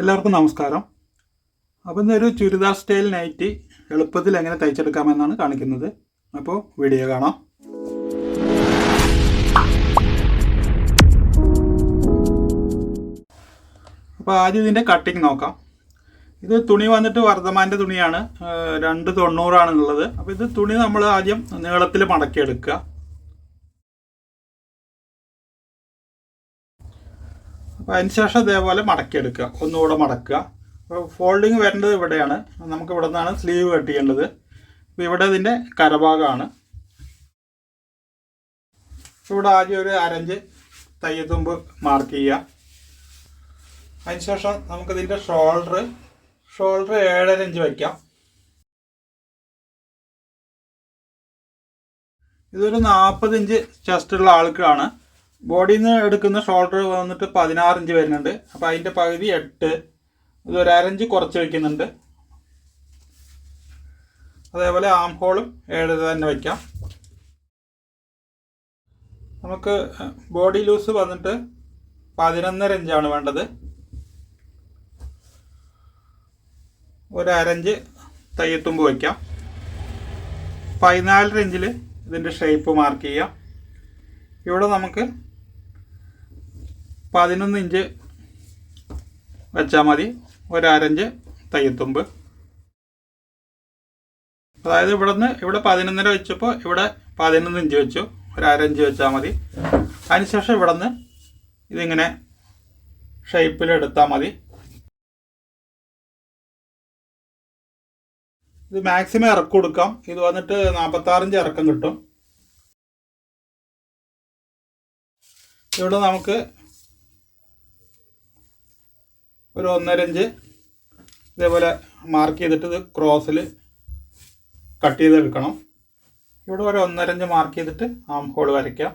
എല്ലാവർക്കും നമസ്കാരം. അപ്പോൾ ഇന്നൊരു ചുരിദാർ സ്റ്റൈൽ നൈറ്റി എളുപ്പത്തിൽ എങ്ങനെ തയ്ച്ചെടുക്കാമെന്നാണ് കാണിക്കുന്നത്. അപ്പോൾ വീഡിയോ കാണാം. അപ്പോൾ ആദ്യം ഇതിന്റെ കട്ടിങ് നോക്കാം. ഇത് തുണി വന്നിട്ട് വർദ്ധമാന്റെ തുണിയാണ്. രണ്ട് തൊണ്ണൂറാണ് ഉള്ളത്. അപ്പോൾ ഇത് തുണി നമ്മൾ ആദ്യം നീളത്തിൽ മടക്കിയെടുക്കുക. അപ്പോൾ അതിന് ശേഷം ഇതേപോലെ മടക്കിയെടുക്കുക. ഒന്നുകൂടെ മടക്കുക. അപ്പോൾ ഫോൾഡിങ് വരേണ്ടത് ഇവിടെയാണ്. നമുക്ക് ഇവിടെ നിന്നാണ് സ്ലീവ് കട്ട് ചെയ്യേണ്ടത് അപ്പോൾ ഇവിടെ ഇതിന്റെ കരഭാഗമാണ്. ഇവിടെ ആദ്യം ഒരു അരഞ്ച് തയ്യത്തുമ്പ് മാർക്ക് ചെയ്യുക. അതിനുശേഷം നമുക്കിതിന്റെ ഷോൾഡർ ഷോൾഡർ ഏഴര ഇഞ്ച് വയ്ക്കാം. ഇതൊരു നാൽപ്പത് ഇഞ്ച് ചെസ്റ്റുള്ള ആൾക്കാണ്. ബോഡിയിൽ നിന്ന് എടുക്കുന്ന ഷോൾഡർ വന്നിട്ട് പതിനാറ് ഇഞ്ച് വരുന്നുണ്ട്. അപ്പോൾ അതിന്റെ പകുതി എട്ട്. ഇത് ഒരു കുറച്ച് വയ്ക്കുന്നുണ്ട് അതേപോലെ ആം ഹോളും ഏഴ് തന്നെ വയ്ക്കാം നമുക്ക് ബോഡി ലൂസ് വന്നിട്ട് പതിനൊന്നര ഇഞ്ചാണ് വേണ്ടത്. ഒരു അരഞ്ച് തയ്യത്തുമ്പ് വയ്ക്കാം പതിനാലര ഇഞ്ചിൽ ഇതിന്റെ ഷേപ്പ് മാർക്ക് ചെയ്യാം. ഇവിടെ നമുക്ക് പതിനൊന്ന് ഇഞ്ച് വെച്ചാൽ മതി. ഒരരഞ്ച് തയ്യത്തുമ്പ്. അതായത് ഇവിടെ നിന്ന് ഇവിടെ പതിനൊന്നര വെച്ചപ്പോൾ ഇവിടെ പതിനൊന്ന് ഇഞ്ച് വെച്ചു. ഒരു അരഞ്ച് വെച്ചാൽ മതി. അതിനുശേഷം ഇവിടെ നിന്ന് ഇതിങ്ങനെ ഷേപ്പിൽ എടുത്താൽ മതി. ഇത് മാക്സിമം ഇറക്കം കൊടുക്കാം. ഇത് വന്നിട്ട് നാൽപ്പത്താറിഞ്ച് ഇറക്കം കിട്ടും. ഇവിടെ നമുക്ക് ഒരു ഒന്നര ഇഞ്ച് ഇതേപോലെ മാർക്ക് ചെയ്തിട്ട് ഇത് ക്രോസിൽ കട്ട് ചെയ്തെടുക്കണം. ഇവിടെ ഒരു ഒന്നര ഇഞ്ച് മാർക്ക് ചെയ്തിട്ട് ആം ഹോൾ വരയ്ക്കാം.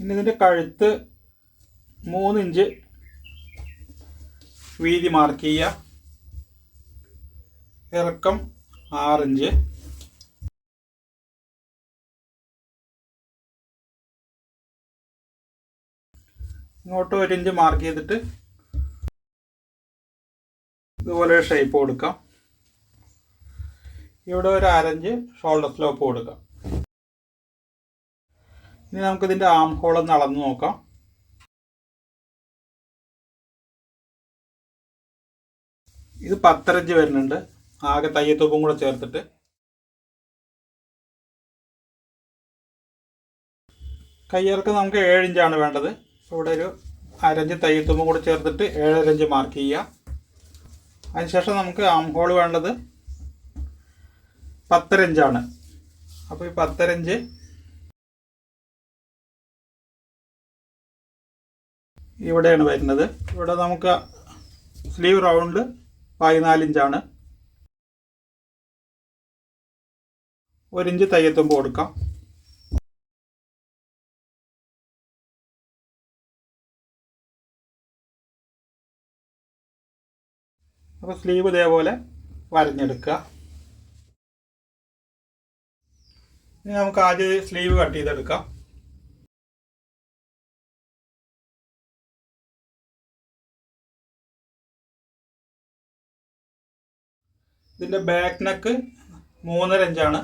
ഇനി ഇതിന്റെ കഴുത്ത് മൂന്ന് ഇഞ്ച് വീതി മാർക്ക് ചെയ്യുക. ഇറക്കം ആറിഞ്ച് ഇങ്ങോട്ട് ഒരു ഇഞ്ച് മാർക്ക് ചെയ്തിട്ട് ഇതുപോലെ ഷേപ്പ് കൊടുക്കാം. ഇവിടെ ഒരു അരഞ്ച് ഷോൾഡർ സ്ലോപ്പ് കൊടുക്കാം. ഇനി നമുക്കിതിന്റെ ആം ഹോൾ ഒന്ന് അളന്ന് നോക്കാം. ഇത് പത്തരഞ്ച് വരുന്നുണ്ട്. ആകെ തയ്യത്തൂപ്പും കൂടെ ചേർത്തിട്ട്. കയ്യിറക്കം നമുക്ക് ഏഴ് ഇഞ്ചാണ് വേണ്ടത്. ഇവിടെ ഒരു അരഞ്ച് തുമ്പ് കൂടി ചേർത്തിട്ട് ഏഴരഞ്ച് മാർക്ക് ചെയ്യുക. അതിനുശേഷം നമുക്ക് ആം ഹോൾ വേണ്ടത് പത്തരഞ്ചാണ്. അപ്പോൾ ഈ പത്തരഞ്ച് ഇവിടെയാണ് വരുന്നത്. ഇവിടെ നമുക്ക് സ്ലീവ് റൗണ്ട് പതിനാലിഞ്ചാണ്. ഒരിഞ്ച് തയ്യത്തുമ്പ് കൊടുക്കാം. അപ്പോൾ സ്ലീവ് ഇതേപോലെ വരഞ്ഞെടുക്കുക. ഇനി നമുക്ക് ആദ്യം സ്ലീവ് കട്ട് ചെയ്തെടുക്കാം. ഇതിന്റെ ബാക്ക് നെക്ക് മൂന്നര ഇഞ്ചാണ്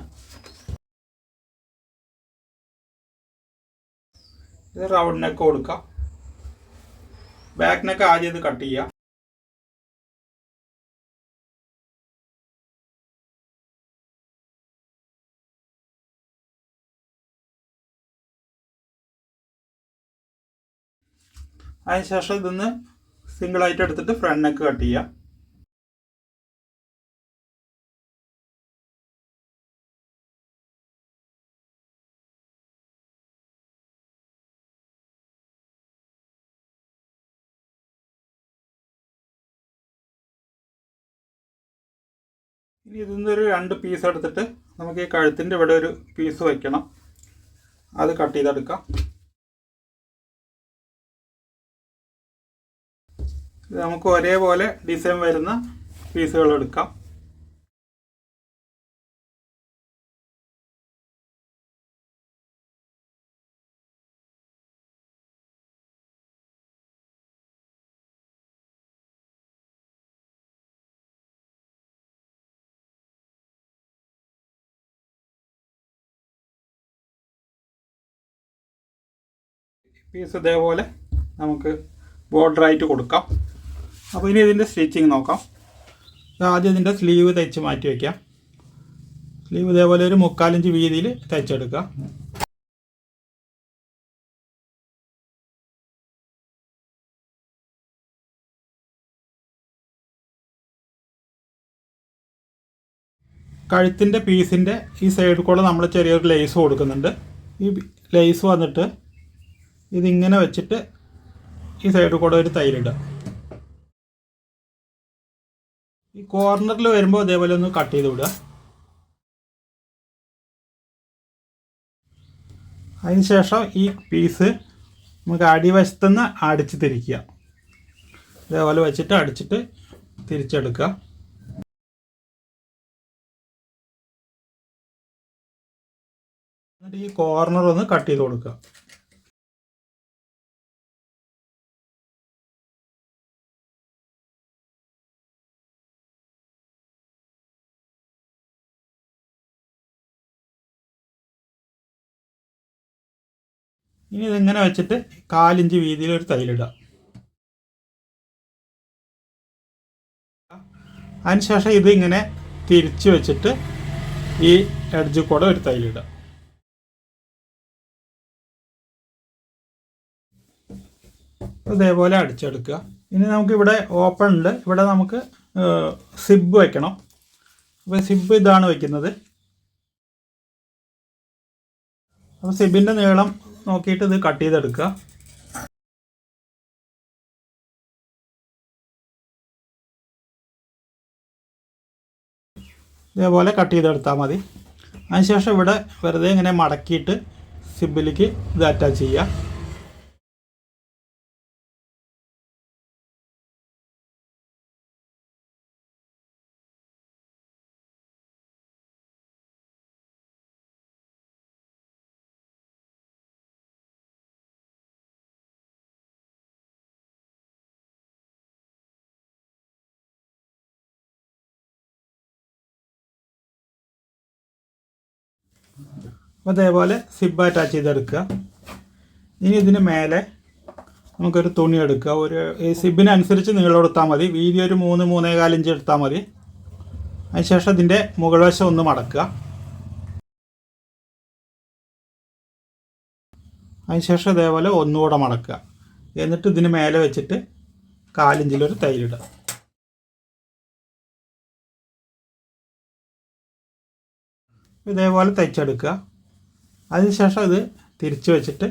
ഇത് റൗണ്ട് നെക്ക് കൊടുക്കാം. ബാക്ക് നെക്ക് ആദ്യം ഇത് കട്ട് ചെയ്യാം. അതിനുശേഷം സിംഗിൾ സിംഗിളായിട്ട് എടുത്തിട്ട് ഫ്രണ്ട് നെക്ക് കട്ട് ചെയ്യാം. ഇനി ഇതിൽ രണ്ട് പീസ് എടുത്തിട്ട് നമുക്ക് ഈ കഴുത്തിന്റെ ഇവിടെ ഒരു പീസ് വയ്ക്കണം അത് കട്ട് ചെയ്തെടുക്കാം. നമുക്ക് ഒരേപോലെ ഡിസൈൻ വരുന്ന പീസുകൾ എടുക്കാം. പീസ് ഇതേപോലെ നമുക്ക് ബോർഡറായിട്ട് കൊടുക്കാം. അപ്പോൾ ഇനി ഇതിന്റെ സ്റ്റിച്ചിങ് നോക്കാം. ആദ്യം ഇതിന്റെ സ്ലീവ് തയ്ച്ച് മാറ്റി വയ്ക്കാം സ്ലീവ് ഇതേപോലെ ഒരു മുക്കാലിഞ്ച് വീതിയിൽ തയ്ച്ചെടുക്കുക കഴുത്തിന്റെ പീസിന്റെ ഈ സൈഡിൽ കൂടെ നമ്മൾ ചെറിയൊരു ലേസ് കൊടുക്കുന്നുണ്ട്. ഈ ലേസ് വന്നിട്ട് ഇതിങ്ങനെ വെച്ചിട്ട് ഈ സൈഡിൽ കൂടെ ഒരു തൈലിടുക ഈ കോർണറിൽ വരുമ്പോൾ അതേപോലെ ഒന്ന് കട്ട് ചെയ്ത് വിടുക. അതിനുശേഷം ഈ പീസ് നമുക്ക് അടിവശത്തുനിന്ന് അടിച്ച് തിരിക്കുക. ഇതേപോലെ വെച്ചിട്ട് അടിച്ചിട്ട് തിരിച്ചെടുക്കുക. എന്നിട്ട് ഈ കോർണർ ഒന്ന് കട്ട് ചെയ്ത് കൊടുക്കുക. ഇനി ഇതിങ്ങനെ വെച്ചിട്ട് കാലിഞ്ച് വീതിയിൽ ഒരു തൈലിടുക അതിനുശേഷം ഇതിങ്ങനെ തിരിച്ച് വെച്ചിട്ട് ഈ എഡ്ജ് കൂടെ ഒരു തൈലിടുക ഇതേപോലെ അടിച്ചെടുക്കുക. ഇനി നമുക്ക് ഇവിടെ ഓപ്പൺ ഉണ്ട്. ഇവിടെ നമുക്ക് സിബ് വെക്കണം. അപ്പോൾ സിബ് ഇതാണ് വെക്കുന്നത്. അപ്പോൾ സിബിന്റെ നീളം നോക്കിയിട്ട് ഇത് കട്ട് ചെയ്തെടുക്കുക ഇതേപോലെ കട്ട് ചെയ്തെടുത്താൽ മതി. അതിനുശേഷം ഇവിടെ വെറുതെ ഇങ്ങനെ മടക്കിയിട്ട് സിബിലേക്ക് ഇത് അറ്റാച്ച് ചെയ്യുക അതേപോലെ സിബ് അറ്റാച്ച് ചെയ്തെടുക്കുക. ഇനി ഇതിന് മേലെ നമുക്കൊരു തുണി എടുക്കുക. ഒരു ഈ സിബിനനുസരിച്ച് നീളം എടുത്താൽ മതി. വീതി ഒരു മൂന്ന് മൂന്നേകാൽ ഇഞ്ച് എടുത്താൽ മതി. അതിനുശേഷം ഇതിന്റെ മുകൾ വശം ഒന്ന് മടക്കുക. അതിനുശേഷം ഇതേപോലെ ഒന്നുകൂടെ മടക്കുക. എന്നിട്ട് ഇതിന് മേലെ വെച്ചിട്ട് കാലിഞ്ചിലൊരു തൈലിടുക. ഇതേപോലെ തയ്ച്ചെടുക്കുക. അതിനുശേഷം ഇത് തിരിച്ചു വെച്ചിട്ട്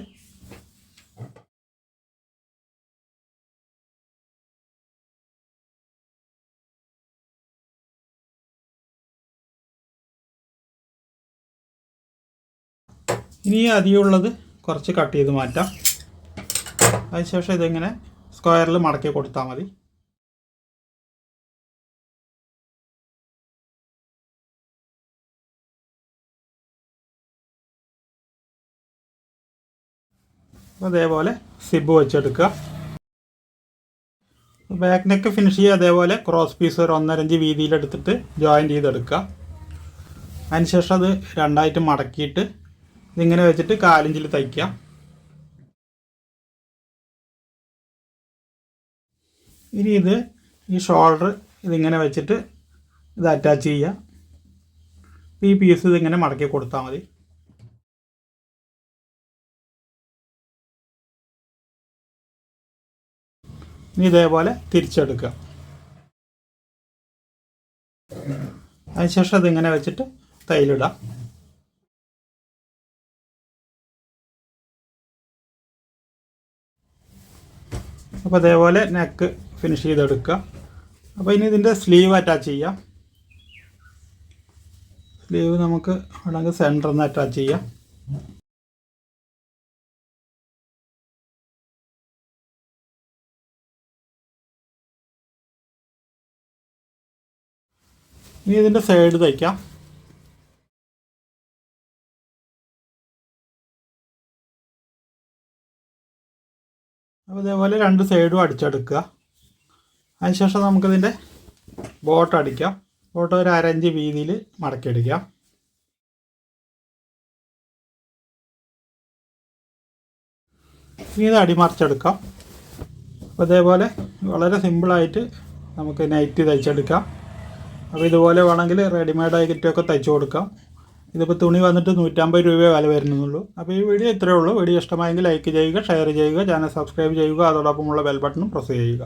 ഇനി അധികമുള്ളത് കുറച്ച് കട്ട് ചെയ്ത് മാറ്റാം. അതിനുശേഷം ഇതിങ്ങനെ സ്ക്വയറിൽ മടക്കി കൊടുത്താൽ മതി. അതേപോലെ സിബ് വെച്ചെടുക്കുക. ബാക്ക് നെക്ക് ഫിനിഷ് ചെയ്യുക അതേപോലെ ക്രോസ് പീസ് ഒരു ഒന്നരഞ്ച് വീതിയിലെടുത്തിട്ട് ജോയിൻ ചെയ്തെടുക്കുക. അതിനുശേഷം അത് രണ്ടായിട്ട് മടക്കിയിട്ട് ഇതിങ്ങനെ വെച്ചിട്ട് കാലിഞ്ചിൽ തയ്ക്കുക. ഇനി ഇത് ഈ ഷോൾഡർ ഇതിങ്ങനെ വെച്ചിട്ട് ഇത് അറ്റാച്ച് ചെയ്യുക. ഈ പീസ് ഇതിങ്ങനെ മടക്കി കൊടുത്താൽ മതി. ഇനി ഇതേപോലെ തിരിച്ചെടുക്കുക. അതിനുശേഷം അതിങ്ങനെ വെച്ചിട്ട് തൈലിടാം. അപ്പോൾ അതേപോലെ നെക്ക് ഫിനിഷ് ചെയ്തെടുക്കുക. അപ്പോൾ ഇനി ഇതിന്റെ സ്ലീവ് അറ്റാച്ച് ചെയ്യാം. സ്ലീവ് നമുക്ക് വേണമെങ്കിൽ സെന്ററിൽ നിന്ന് അറ്റാച്ച് ചെയ്യാം. ഇനി ഇതിന്റെ സൈഡ് തയ്ക്കാം. അപ്പോൾ ഇതേപോലെ രണ്ട് സൈഡും അടിച്ചെടുക്കുക. അതിനുശേഷം നമുക്കിതിന്റെ ബോട്ട് അടിക്കാം. ബോട്ട് ഒരു അരഞ്ച് വീതിയിൽ മടക്കിയടിക്കാം. ഇനി ഇത് അടിമറിച്ചെടുക്കാം. അപ്പോൾ ഇതേപോലെ വളരെ സിമ്പിളായിട്ട് നമുക്ക് നൈറ്റ് തയ്ച്ചെടുക്കാം. അപ്പോൾ ഇതുപോലെ വേണമെങ്കിൽ റെഡിമെയ്ഡ് ആയിട്ടൊക്കെ തയ്ച്ചു കൊടുക്കാം. ഇതിപ്പോൾ തുണി വന്നിട്ട് നൂറ്റമ്പത് രൂപയെ വില വരുന്നുള്ളൂ. അപ്പോൾ ഈ വീഡിയോ ഇത്രയേ ഉള്ളൂ. വീഡിയോ ഇഷ്ടമായെങ്കിൽ ലൈക്ക് ചെയ്യുക ഷെയർ ചെയ്യുക ചാനൽ സബ്സ്ക്രൈബ് ചെയ്യുക. അതോടൊപ്പമുള്ള ബെൽ ബട്ടണും പ്രസ് ചെയ്യുക.